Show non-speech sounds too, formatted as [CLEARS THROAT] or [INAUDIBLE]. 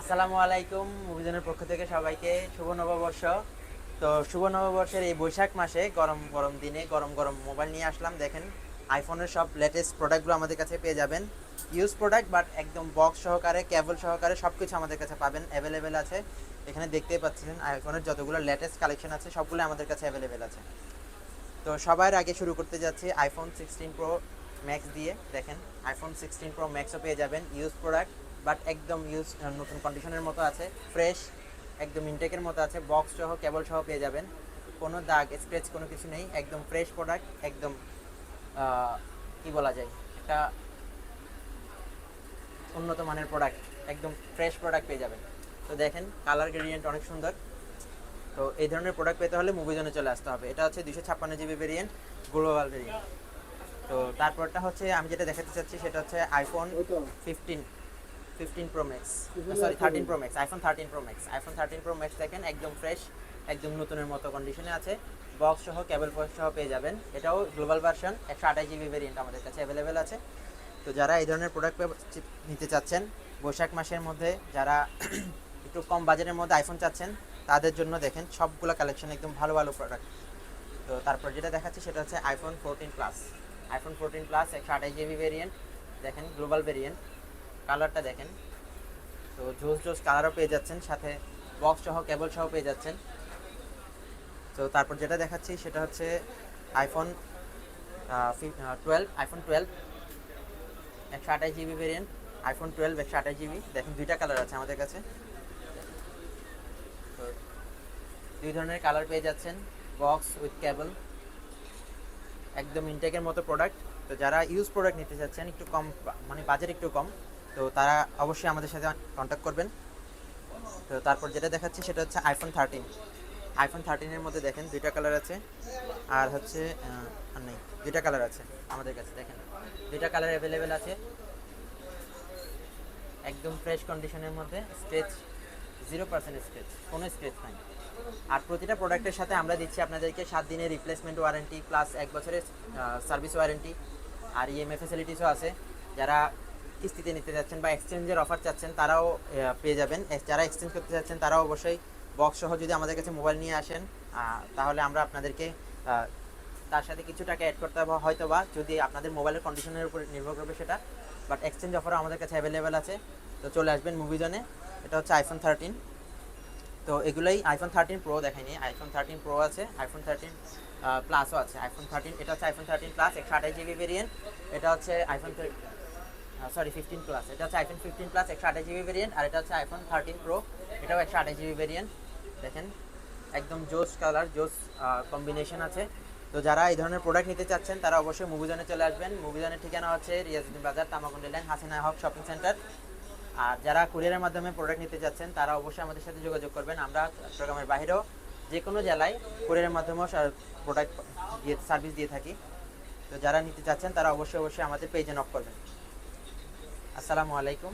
আসসালামু আলাইকুম অভিযানের পক্ষ থেকে সবাইকে। শুভ নববর্ষ। তো শুভ নববর্ষের এই বৈশাখ মাসে গরম গরম দিনে গরম গরম মোবাইল নিয়ে আসলাম। দেখেন আইফোনের সব লেটেস্ট প্রোডাক্টগুলো আমাদের কাছে পেয়ে যাবেন। ইউজ প্রোডাক্ট বাট একদম বক্স সহকারে কেবল সহকারে সব কিছু আমাদের কাছে পাবেন অ্যাভেলেবেল আছে। এখানে দেখতেই পাচ্ছেন আইফোনের যতগুলো লেটেস্ট কালেকশন আছে, সবগুলো আমাদের কাছে অ্যাভেলেবেল আছে। তো সবার আগে শুরু করতে যাচ্ছি আইফোন সিক্সটিন প্রো ম্যাক্স দিয়ে। দেখেন আইফোন সিক্সটিন প্রো ম্যাক্সও পেয়ে যাবেন। ইউজ প্রোডাক্ট বাট একদম ইউজ নতুন কন্ডিশনের মতো আছে ফ্রেশ একদম ইনটেকের মতো আছে বক্স সহ কেবল সহ পেয়ে যাবেন। কোনো দাগ স্ক্র্যাচ কোনো কিছু নেই, একদম ফ্রেশ প্রোডাক্ট একদম কি বলা যায়, একটা উন্নত মানের প্রোডাক্ট একদম ফ্রেশ প্রোডাক্ট পেয়ে যাবেন। তো দেখেন কালার গ্রেডিয়েন্ট অনেক সুন্দর। তো এই ধরনের প্রোডাক্ট পেতে হলে মুভি জোনে চলে আসতে হবে। এটা হচ্ছে দুশো ছাপ্পান্ন জিবি ভেরিয়েন্ট গ্লোবাল ভেরিয়েন্ট তো তারপরটা হচ্ছে, আমি যেটা দেখাতে চাচ্ছি, সেটা হচ্ছে iPhone fifteen fifteen pro max sorry thirteen pro max iPhone thirteen pro max iPhone thirteen pro max দেখেন একদম ফ্রেশ একদম নতুনের মতো কন্ডিশনে আছে। বক্স সহ কেবল বক্স সহ পেয়ে যাবেন। এটাও গ্লোবাল ভার্সন একশো আঠাশ জিবি ভেরিয়েন্ট আমাদের কাছে অ্যাভেলেবেল আছে। তো যারা এই ধরনের প্রোডাক্ট নিতে চাচ্ছেন বৈশাখ মাসের মধ্যে যারা [CLEARS THROAT] একটু কম বাজেটের মধ্যে আইফোন চাচ্ছেন তাদের জন্য দেখেন সবগুলো কালেকশন একদম ভালো ভালো প্রোডাক্ট তো তারপর যেটা দেখাচ্ছি সেটা হচ্ছে iPhone fourteen plus iPhone fourteen plus একশো আঠাশ জিবি ভেরিয়েন্ট দেখেন গ্লোবাল ভেরিয়েন্ট কালারটা দেখেন। তো জোস জোস কালারও পেয়ে যাচ্ছেন, সাথে বক্স সহ কেবল সহ পেয়ে যাচ্ছেন। তো তারপর যেটা দেখাচ্ছি সেটা হচ্ছে আইফোন টুয়েলভ আইফোন টুয়েলভ একশো আঠাশ জিবি ভেরিয়েন্ট আইফোন টুয়েলভ একশো আঠাশ জিবি দেখুন দুইটা কালার আছে আমাদের কাছে। তো দুই ধরনের কালার পেয়ে যাচ্ছেন বক্স উইথ কেবল একদম ইনটেকের মতো প্রোডাক্ট তো যারা ইউজ প্রোডাক্ট নিতে চাচ্ছেন, একটু কম মানে বাজেট একটু কম। তো তারা অবশ্যই আমাদের সাথে কন্ট্যাক্ট করবেন। তো তারপর যেটা দেখাচ্ছি সেটা হচ্ছে আইফোন থার্টিন আইফোন থার্টিনের মধ্যে দেখেন দুইটা কালার আছে, আর হচ্ছে নেই, দুইটা কালার আছে আমাদের কাছে, দেখেন। দুইটা কালার অ্যাভেলেবেল আছে। একদম ফ্রেশ কন্ডিশনের মধ্যে স্ক্রেচ জিরো পার্সেন্ট স্ক্রেচ কোনো স্ক্রেচ নাই। আর প্রতিটা প্রোডাক্টের সাথে আমরা দিচ্ছি আপনাদেরকে সাত দিনের রিপ্লেসমেন্ট ওয়ারেন্টি প্লাস এক বছরের সার্ভিস ওয়ারেন্টি আর ইএমএ ফেসিলিটিসও আছে। যারা কিস্তিতে নিতে যাচ্ছেন বা এক্সচেঞ্জের অফার চাচ্ছেন, তারাও পেয়ে যাবেন। যারা এক্সচেঞ্জ করতে চাচ্ছেন তারাও অবশ্যই বক্স সহ যদি আমাদের কাছে মোবাইল নিয়ে আসেন তাহলে আমরা আপনাদেরকে তার সাথে কিছু টাকা অ্যাড করতে হবে। হয়তো বা যদি আপনাদের মোবাইলের কন্ডিশনের উপর নির্ভর করবে সেটা বাট এক্সচেঞ্জ অফারও আমাদের কাছে অ্যাভেলেবেল আছে। তো চলে আসবেন মুভিজনে এটা হচ্ছে আইফোন থার্টিন তো এগুলোই আইফোন থার্টিন প্রো দেখায়নি আইফোন থার্টিন প্রো আছে আইফোন থার্টিন প্লাসও আছে। আইফোন থার্টিন এটা হচ্ছে আইফোন থার্টিন প্লাস একশো আঠাশ জিবি ভেরিয়েন্ট এটা হচ্ছে আইফোন সরি ফিফটিন প্লাস এটা হচ্ছে আইফোন ফিফটিন প্লাস একশো আঠাশ জিবি ভেরিয়েন্ট আর এটা হচ্ছে আইফোন থার্টিন প্রো এটাও একশো আঠাশ জিবি ভেরিয়েন্ট দেখেন, একদম জোস কালার জোস কম্বিনেশন আছে। তো যারা এই ধরনের প্রোডাক্ট নিতে চাচ্ছেন, তারা অবশ্যই মুভিজনে চলে আসবেন। মুভিজনের ঠিকানা হচ্ছে Riazuddin Bazar, Tamakundi line Hasina Haque shopping centre আর যারা কুরিয়ারের মাধ্যমে প্রোডাক্ট নিতে চাচ্ছেন, তারা অবশ্যই আমাদের সাথে যোগাযোগ করবেন। আমরা চট্টগ্রামের বাইরেও যে কোনো জেলায় কুরিয়ারের মাধ্যমেও প্রোডাক্ট দিয়ে সার্ভিস দিয়ে থাকি। তো যারা নিতে চাচ্ছেন, তারা অবশ্যই অবশ্যই আমাদের পেজে নক করবেন। আসসালামু আলাইকুম।